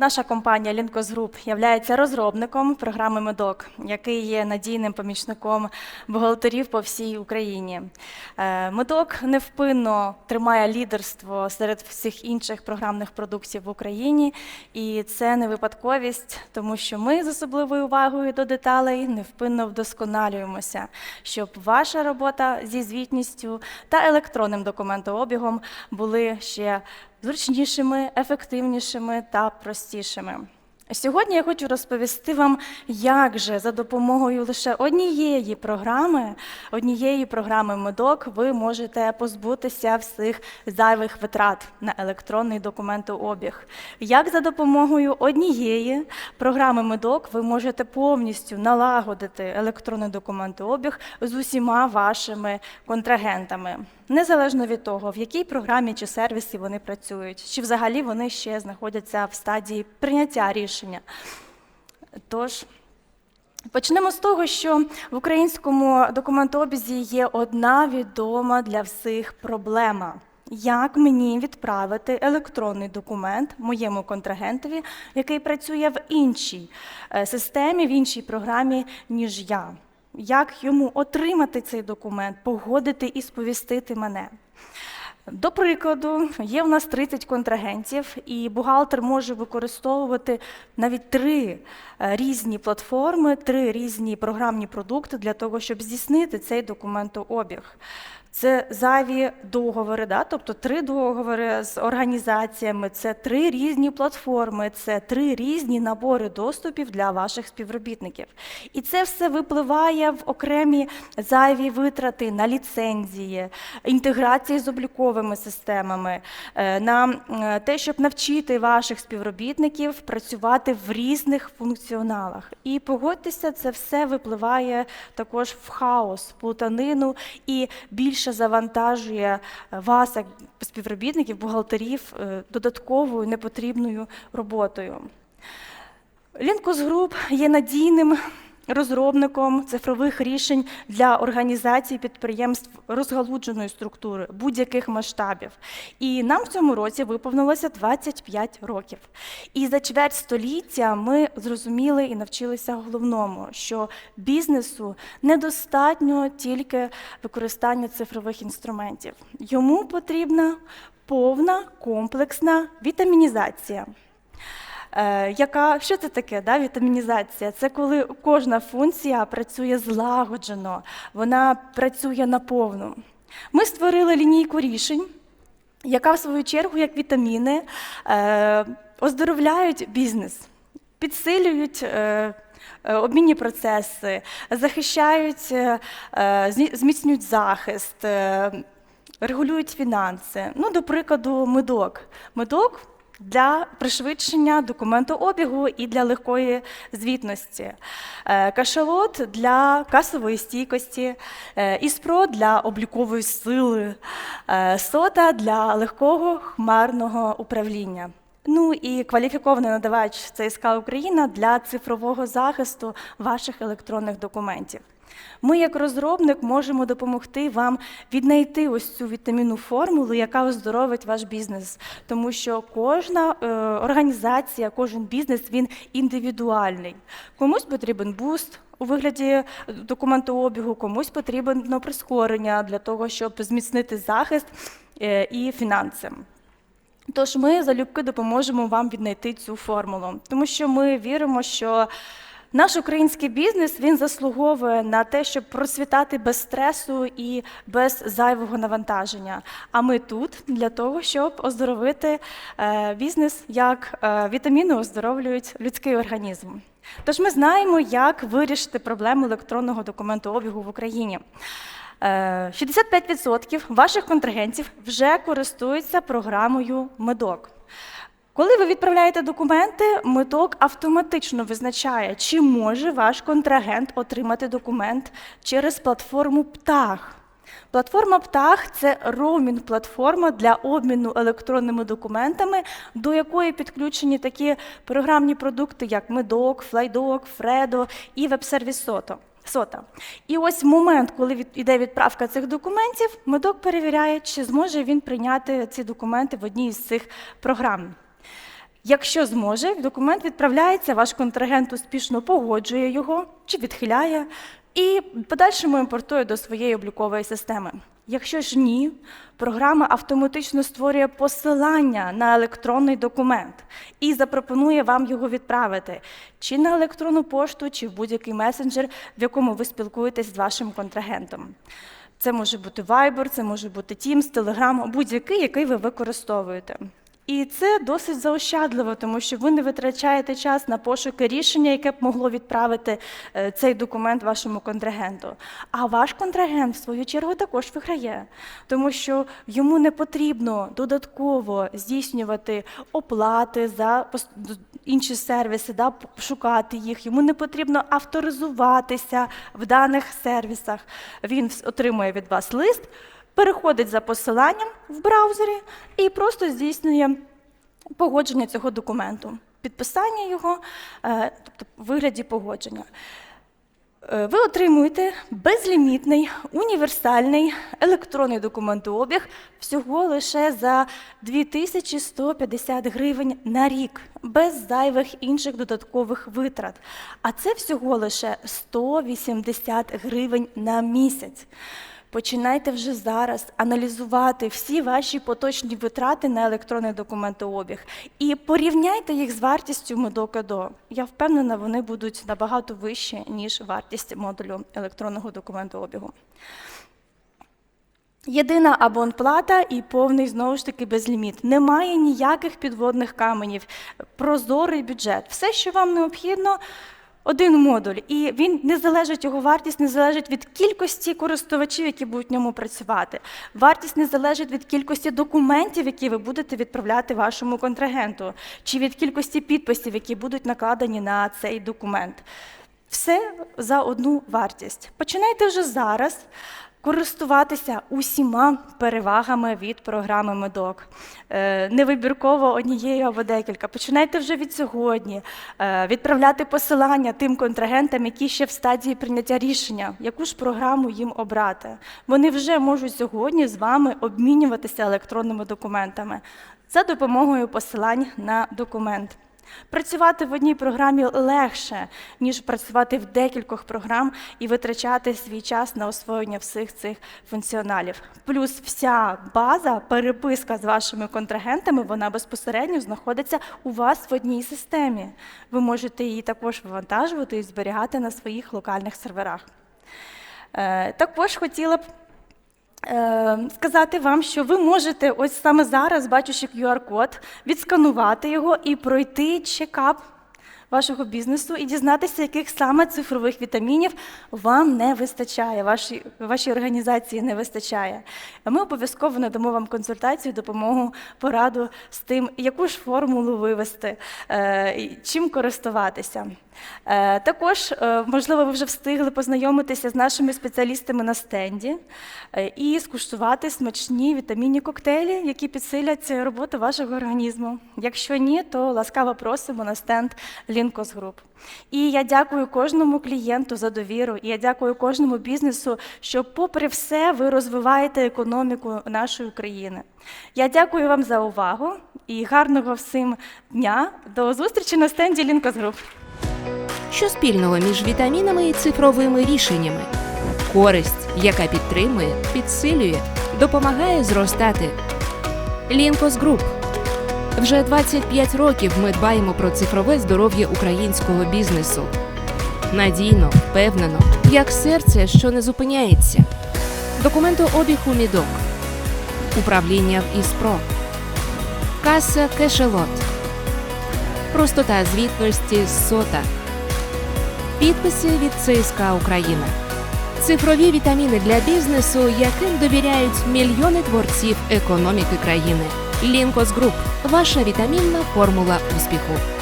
Наша компанія Linkos Group є розробником програми Медок, який є надійним помічником бухгалтерів по всій Україні. Е, Медок невпинно тримає лідерство серед всіх інших програмних продуктів в Україні, і це не випадковість, тому що ми з особливою увагою до деталей невпинно вдосконалюємося, щоб ваша робота зі звітністю та електронним документообігом були ще зручнішими, ефективнішими та простішими. Сьогодні я хочу розповісти вам, як же за допомогою лише однієї програми, однієї програми Медок, ви можете позбутися всіх зайвих витрат на електронний документообіг. Як за допомогою однієї програми Медок ви можете повністю налагодити електронний документообіг з усіма вашими контрагентами, незалежно від того, в якій програмі чи сервісі вони працюють, чи взагалі вони ще знаходяться в стадії прийняття рішення. Тож, Почнемо з того, що в українському документообізі є одна відома для всіх проблема. Як мені відправити електронний документ моєму контрагентові, який працює в іншій е, системі, в іншій програмі, ніж я? Як йому отримати цей документ, погодити і сповістити мене? До прикладу, є в нас 30 контрагентів, і бухгалтер може використовувати навіть три е, різні платформи, три різні програмні продукти для того, щоб здійснити цей документообіг. Це зайві договори, да? тобто три договори з організаціями, це три різні платформи, це три різні набори доступів для ваших співробітників. І це все випливає в окремі зайві витрати на ліцензії, інтеграції з обліковими системами, е, на е, те, щоб навчити ваших співробітників працювати в різних функціоналах. І погодьтеся, це все випливає також в хаос, плутанину і більше завантажує вас, як співробітників, бухгалтерів, е, додатковою непотрібною роботою. Лінкус груп є надійним розробником цифрових рішень для організацій підприємств розгалудженої структури будь-яких масштабів. І нам в цьому році виповнилося 25 років. І за чверть століття ми зрозуміли і навчилися головному, що бізнесу недостатньо тільки використання цифрових інструментів. Йому потрібна повна комплексна вітамінізація. Е, яка що це таке? Да, Вітамінізація? Це коли кожна функція працює злагоджено, вона працює наповну. Ми створили лінійку рішень, яка в свою чергу, як вітаміни, е, оздоровляють бізнес, підсилюють. Е, Обмінні процеси захищають, зміцнюють захист, регулюють фінанси. Ну, до прикладу, медок. Медок для пришвидшення документообігу і для легкої звітності, е, кашалот для касової стійкості, е, іспро для облікової сили, е, сота для легкого хмарного управління. Ну і кваліфікований надавач ЦСК Україна для цифрового захисту ваших електронних документів. Ми, як розробник, можемо допомогти вам віднайти ось цю вітамінну формулу, яка оздоровить ваш бізнес, тому що кожна е, організація, кожен бізнес він індивідуальний. Комусь потрібен буст. У вигляді документообігу комусь потрібно прискорення для того, щоб зміцнити захист е, і фінанси. Тож ми залюбки допоможемо вам віднайти цю формулу, тому що ми віримо, що наш український бізнес він заслуговує на те, щоб процвітати без стресу і без зайвого навантаження. А ми тут для того, щоб оздоровити е, бізнес, як е, вітаміни оздоровлюють людський організм. Тож ми знаємо, як вирішити проблему електронного документообігу в Україні. 65% е, ваших контрагентів вже користуються програмою Медок. Коли ви відправляєте документи, медок автоматично визначає, чи може ваш контрагент отримати документ через платформу Птах. Платформа Птах це роумінг-платформа для обміну електронними документами, до якої підключені такі програмні продукти, як Медок, Флайдок, Фредо і веб-сервіс Сото. Сота. І ось момент, коли йде відправка цих документів, медок перевіряє, чи зможе він прийняти ці документи в одній з цих програм. Якщо зможе, документ відправляється, ваш контрагент успішно погоджує його чи відхиляє, і подальшому імпортує до своєї облікової системи. Якщо ж ні, програма автоматично створює посилання на електронний документ і запропонує вам його відправити чи на електронну пошту, чи в будь-який месенджер, в якому ви спілкуєтесь з вашим контрагентом. Це може бути Viber, це може бути Teams, Telegram, будь-який, який ви використовуєте. І це досить заощадливо, тому що ви не витрачаєте час на пошуки рішення, яке б могло відправити е, цей документ вашому контрагенту. А ваш контрагент, в свою чергу, також виграє, тому що йому не потрібно додатково здійснювати оплати за інші сервіси, да, шукати їх. Йому не потрібно авторизуватися в даних сервісах. Він отримує від вас лист переходить за посиланням в браузері і просто здійснює погодження цього документу, підписання його, е, тобто в вигляді погодження. Е, Ви отримуєте безлімітний універсальний електронний документообіг всього лише за 2150 гривень на рік, без зайвих інших додаткових витрат. А це всього лише 180 гривень на місяць. Починайте вже зараз аналізувати всі ваші поточні витрати на електронний документообіг і порівняйте їх з вартістю Медокадо. Я впевнена, вони будуть набагато вищі, ніж вартість модулю електронного документообігу. Єдина абонплата і повний знову ж таки безліміт. Немає ніяких підводних каменів, прозорий бюджет. Все, що вам необхідно, один модуль, і він не залежить його вартість, не залежить від кількості користувачів, які будуть в ньому працювати. Вартість не залежить від кількості документів, які ви будете відправляти вашому контрагенту, чи від кількості підписів, які будуть накладені на цей документ. Все за одну вартість. Починайте вже зараз користуватися усіма перевагами від програми Медок. Е, Невибірково однією або декілька. Починайте вже від сьогодні е, відправляти посилання тим контрагентам, які ще в стадії прийняття рішення, яку ж програму їм обрати. Вони вже можуть сьогодні з вами обмінюватися електронними документами за допомогою посилань на документ. Працювати в одній програмі легше, ніж працювати в декількох програм і витрачати свій час на освоєння всіх цих функціоналів. Плюс вся база, переписка з вашими контрагентами, вона безпосередньо знаходиться у вас в одній системі. Ви можете її також вивантажувати і зберігати на своїх локальних серверах. Е, Також хотіла б сказати вам, що ви можете ось саме зараз, бачучи QR-код, відсканувати його і пройти чекап вашого бізнесу і дізнатися, яких саме цифрових вітамінів вам не вистачає, вашій, вашій організації не вистачає. Ми обов'язково надамо вам консультацію, допомогу, пораду з тим, яку ж формулу вивести, е, чим користуватися. Е, Також, е, можливо, ви вже встигли познайомитися з нашими спеціалістами на стенді е, і скуштувати смачні вітамінні коктейлі, які підсилять роботу вашого організму. Якщо ні, то ласкаво просимо на стенд Лінкос Груп. І я дякую кожному клієнту за довіру, і я дякую кожному бізнесу, що, попри все, ви розвиваєте економіку нашої країни. Я дякую вам за увагу і гарного всім дня. До зустрічі на стенді Лінкос Груп. Що спільного між вітамінами і цифровими рішеннями? Користь, яка підтримує, підсилює, допомагає зростати. Лінкос Груп. Вже 25 років ми дбаємо про цифрове здоров'я українського бізнесу. Надійно, впевнено, як серце, що не зупиняється. Документообіг у мідок. Управління в ІСПРО. Каса Кешелот. Простота звітності сота. Підписи від ЦСК Україна. Цифрові вітаміни для бізнесу, яким довіряють мільйони творців економіки країни. Лінкос Груп ваша вітамінна формула успіху.